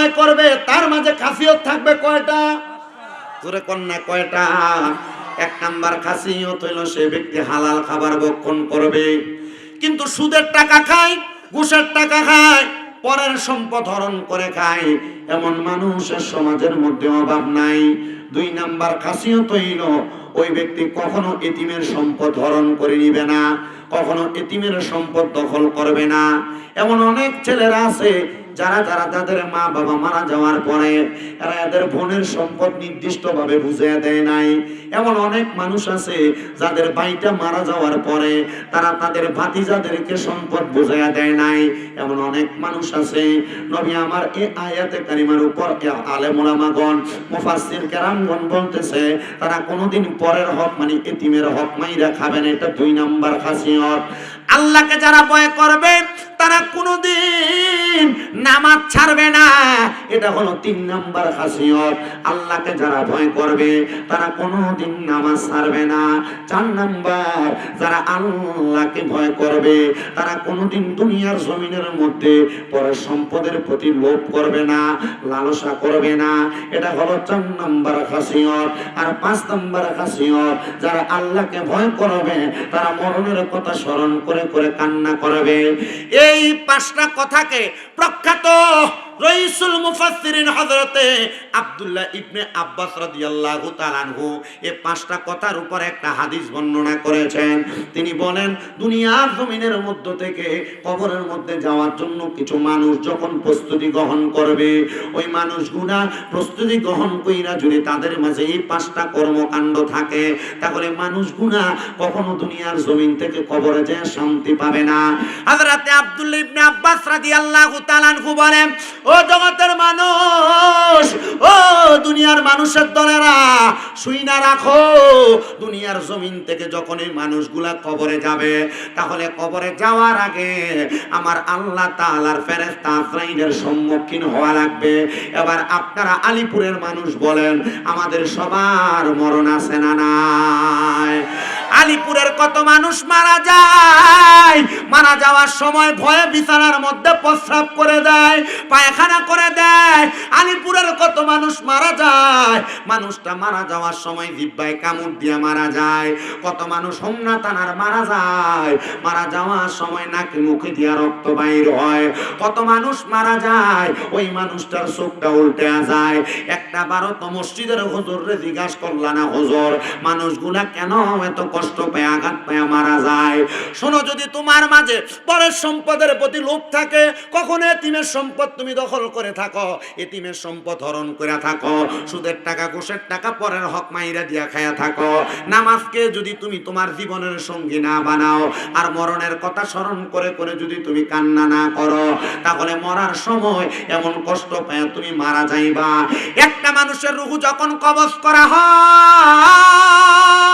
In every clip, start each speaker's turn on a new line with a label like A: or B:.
A: ভয় করবে তার মাঝে খাসিয়ত থাকবে কয়টা? জোরে কন্যা, কয়টা? এক নাম্বার খাসিয়ত হইল সে ব্যক্তি হালাল খাবার ভক্ষণ করবে। কিন্তু সুদের টাকা খায়, ঘুষের টাকা খায়, পরের সম্পদ হরণ করে খায়। এমন মানুষের সমাজের মধ্যে অভাব নাই। দুই নাম্বার খাসিয়ত হইল, ওই ব্যক্তি কখনো এতিমের সম্পদ হরণ করে নিবে না, কখনো এতিমের সম্পদ দখল করবে না। এমন অনেক ছেলেরা আছে যারা যারা তাদের মা বাবা মারা যাওয়ার পরে এরা এদের বোনের সম্পদ নির্দিষ্টভাবে বুঝিয়ে দেয় নাই। এমন অনেক মানুষ আছে যাদের ভাইটা মারা যাওয়ার পরে তারা তাদের ভাতিজাদেরকে সম্পদ বুঝাইয়া দেয় নাই। এমন অনেক মানুষ আছে। নবী আমার এ আয়াতে কারিমার উপর আলেমুলামাগণ মুফাসসির কেরামগণ বলতেছে, তারা কোনোদিন পরের হক মানে এতিমের হক মাইরা খাবেন, এটা দুই নাম্বার খাসিয়ত। আল্লাহকে যারা ভয় করবে, তারা কোনোদিন নামাজ ছাড়বে না। এটা হলো তিন নাম্বার খাসিয়ত। আল্লাহকে যারা ভয় করবে, তারা কোনোদিন নামাজ ছাড়বে না। চার নাম্বার, যারা আল্লাহকে ভয় করবে, তারা কোনোদিন দুনিয়ার জমিনের মধ্যে পরের সম্পদের প্রতি লোভ করবে না, লালসা করবে না। এটা হলো চার নাম্বার খাসিয়ত। আর পাঁচ নাম্বার খাসিয়ত, যারা আল্লাহকে ভয় করবে, তারা মরণের কথা স্মরণ করে করে কান্না করবে। এই পাঁচটা কথাকে প্রখ্যাত রইসুল মুফাসসিরিন হযরতে আব্দুল্লাহ ইবনে আব্বাস রাদিয়াল্লাহু তাআলা আনহু এই পাঁচটা কথার উপর একটা হাদিস বর্ণনা করেছেন। তিনি বলেন, দুনিয়ার জমিনের মধ্য থেকে কবরের মধ্যে যাওয়ার জন্য কিছু মানুষ যখন প্রস্তুতি গ্রহণ করবে, ওই মানুষগুলা প্রস্তুতি গ্রহণ কইরা যদি তাদের মাঝে এই পাঁচটা কর্মকাণ্ড থাকে, তাহলে মানুষগুলা কখনো দুনিয়ার জমিন থেকে কবরে যেয়ে শান্তি পাবে না। হযরতে আব্দুল্লাহ ইবনে আব্বাস রাদিয়াল্লাহু তাআলা আনহু বলেন ও জগতের মানুষ, ও দুনিয়ার মানুষের দলেরা শুই না রাখো। দুনিয়ার জমিন থেকে যখন এই মানুষগুলা কবরে যাবে, তাহলে কবরে যাওয়ার আগে আমার আল্লাহ তাআলার ফেরেশতা আজরাইলের সম্মুখীন হওয়া লাগবে। এবার আপনারা আলিপুরের মানুষ বলেন, আমাদের সবার মরণ আছে না নাই? আলিপুরের কত মানুষ মারা যায়? মারা যাওয়ার সময় ভয়ে বিছানার মধ্যে প্রস্রাব করে দেয়, পায়খানা করে দেয় আলিপুরের কত মানুষ মারা যায়? মানুষটা মারা যাওয়ার সময় জিব্বায় কামড় দিয়ে মারা যায়। কত মানুষ হোমনা টানার মারা যায়। মারা যাওয়ার সময় নাকি মুখে দিয়া রক্ত বাইর হয়। কত মানুষ মারা যায়, ওই মানুষটার চোখটা উল্টে যায়। একটা বারো তো মসজিদের হুজুর রে জিজ্ঞাসা করলা না হুজুর, মানুষগুলা কেন এত কষ্ট পায়, আঘাত পায়, মারা যায়? শোনো, যদি তোমার মাঝে পরের সম্পদের প্রতি লোভ থাকে, কখনো এতিমের সম্পদ তুমি দখল করে থাকো। এতিমের সম্পদ হরণ করে থাকো, সুদের টাকা, ঘুষের টাকা, পরের হক মাইরা দিয়া খায়া থাকো। নামাজকে যদি তুমি তোমার জীবনের সঙ্গী না বানাও, আর মরণের কথা স্মরণ করে করে যদি তুমি কান্না না করো, তাহলে মরার সময় এমন কষ্ট পায় তুমি মারা যাইবা। একটা মানুষের রুহু যখন কবজ করা হয়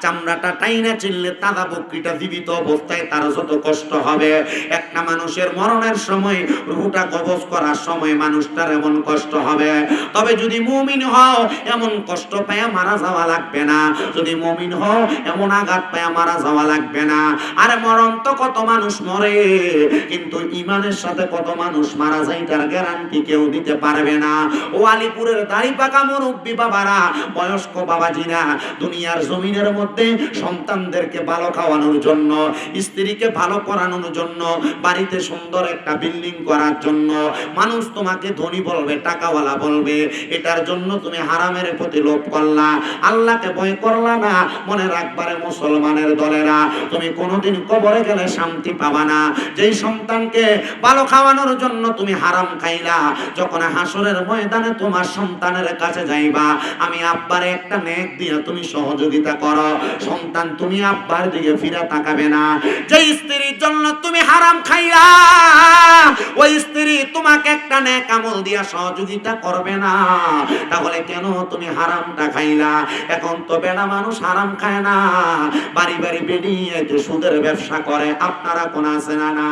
A: চামড়াটা চিনলে তাজা জীবিত অবস্থায় তার যত কষ্ট হবে। একটা মানুষের মরণের সময় রুহুটা কবজ করার সময় মানুষটার এমন কষ্ট হবে। তবে যদি মুমিন হও, এমন কষ্ট পায়া মারা যাওয়া লাগবে না। যদি মুমিন হও, এমন আঘাত পায়া মারা যাওয়া লাগবে না। আরে মরণ তো কত মানুষ মরে, কিন্তু ইমানের সাথে কত মানুষ মারা যায়, তার গ্যারান্টি কেউ দিতে পারবে না। ও আলিপুরের দাড়ি পাকা মুরব্বী বাবারা, বয়স্ক বাবাজিরা, দুনিয়ার জমিনের মধ্যে সন্তানদেরকে ভালো খাওয়ানোর জন্য, স্ত্রীকে ভালো করানোর জন্য, বাড়িতে সুন্দর একটা বিল্ডিং করার জন্য। মানুষ তোমাকে ধনী বলবে, টাকাওয়ালা বলবে, এটার জন্য তুমি হারামের প্রতি লোভ করলা। আল্লাহকে ভয় করলা না, মনে রাখবারে মুসলমানের দলেরা। তুমি কোনোদিন কবরে গেলে শান্তি পাবা না। যেই সন্তানকে ভালো খাওয়ানোর জন্য তুমি হারাম খাইলা, যখন হাসরের ময়দানে তোমার সন্তানের কাছে যাইবা, আমি আব্বারে একটা নেক দিয়ে তুমি সহযোগিতা করো। সন্তান তুমি আব্বার দিকে ফিরে তাকাবে না। যে স্ত্রীর জন্য তুমি হারাম খাইলা, ওই স্ত্রী তোমাকে একটা নেক আমল দিয়া সহযোগিতা করবে না। তাহলে কেন তুমি হারামটা খাইলা? এখন তো বেড়া মানুষ আরাম খায় না। বাড়ি বাড়ি বেরিয়ে সুদের ব্যবসা করে, আপনারা কোন আছে না